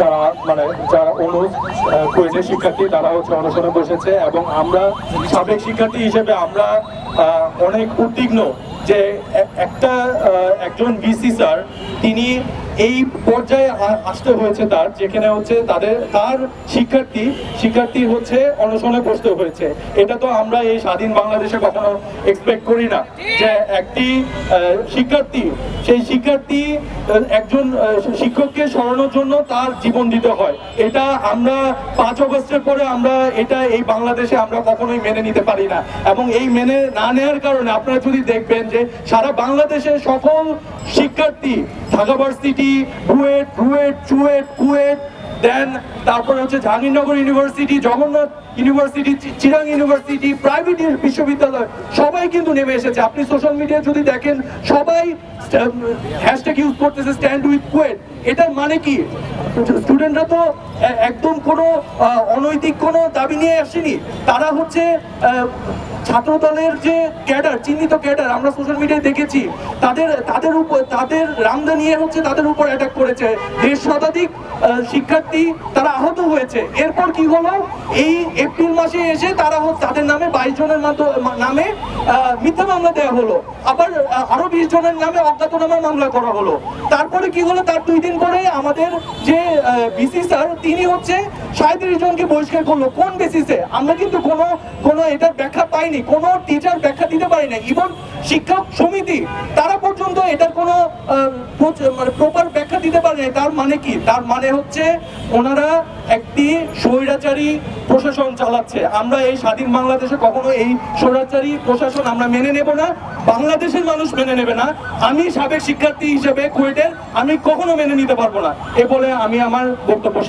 যারা মানে যারা অনুরোধ করেছে শিক্ষার্থী, তারা হচ্ছে অনশনে বসেছে এবং আমরা সাবেক শিক্ষার্থী হিসেবে আমরা অনেক উদ্বিগ্ন যে একটা একজন ভিসি স্যার, তিনি এই পর্যায়ে আসতে হয়েছে তার, যেখানে হচ্ছে তাদের, তার শিক্ষার্থী শিক্ষার্থী হচ্ছে অনশনে বসতে হয়েছে। এটা তো আমরা এই স্বাধীন বাংলাদেশে কখনো এক্সপেক্ট করি না, যে একটি শিক্ষার্থী, সেই শিক্ষার্থী একজন শিক্ষককে সরানোর জন্য তার জীবন দিতে হয়। এটা আমরা পাঁচ অগস্টের পরে আমরা এটা এই বাংলাদেশে আমরা কখনোই মেনে নিতে পারি না। এবং এই মেনে না নেওয়ার কারণে আপনারা যদি দেখবেন যে সারা বাংলাদেশের সকল শিক্ষার্থী, ঢাকা ভার্সিটি বুয়েট রুয়েট চুয়েট কুয়েট দেন হচ্ছে Jahangirnagar university Jagannath university Chirang university private বিশ্ববিদ্যালয় সবাই কিন্তু নেমে এসেছে। আপনি সোশ্যাল যদি দেখেন সবাই হ্যাশট্যাগ ইউজ করতেছে স্ট্যান্ড উইথ কুয়েট এটার মানে কি? স্টুডেন্টরা তো একদম কোনো অনৈতিক কোনো দাবি নিয়ে আসেনি। তারা হচ্ছে আহ, ছাত্রদলের যে ক্যাডার চিহ্নিত ক্যাডার আমরা সোশ্যাল মিডিয়ায় দেখেছি তাদের তাদের উপর তাদের রামদা নিয়ে হচ্ছে তাদের উপর অ্যাটাক করেছে। দেড় শতাধিক শিক্ষার্থী তারা আহত হয়েছে। এরপর কি হলো? এই এপ্রিল মাসে এসে তারা তাদের নামে বাইশ জনের নামে মিথ্যা মামলা দেওয়া হলো। আবার আরও বিশ জনের নামে অজ্ঞাতনামা মামলা করা হলো। তারপরে কি হলো? তার দুই দিন পরে আমাদের যে বিসি স্যার তিনি হচ্ছে সাঁত্রিশ জনকে বহিষ্কার করল। কোন বেসিসে আমরা কিন্তু কোনো কোনো এটার ব্যাখ্যা পাইনি, কোনো টিচার ব্যাখ্যা দিতে পারি না ইভন শিক্ষক সমিতি, তারা পর্যন্ত এটার কোনো মানে প্রপার ব্যাখ্যা দিতে পারে তার মানে কি? তার মানে হচ্ছে ওনারা একটি স্বৈরাচারী প্রশাসন চালাচ্ছে। আমরা এই স্বাধীন বাংলাদেশে কখনো এই স্বৈরাচারী প্রশাসন আমরা মেনে নেব না, বাংলাদেশের মানুষ মেনে নেবে না। আমি সাবেক শিক্ষার্থী হিসেবে কুয়েটের, আমি কখনো মেনে নিতে পারব না। এ বলে আমি আমার বক্তব্য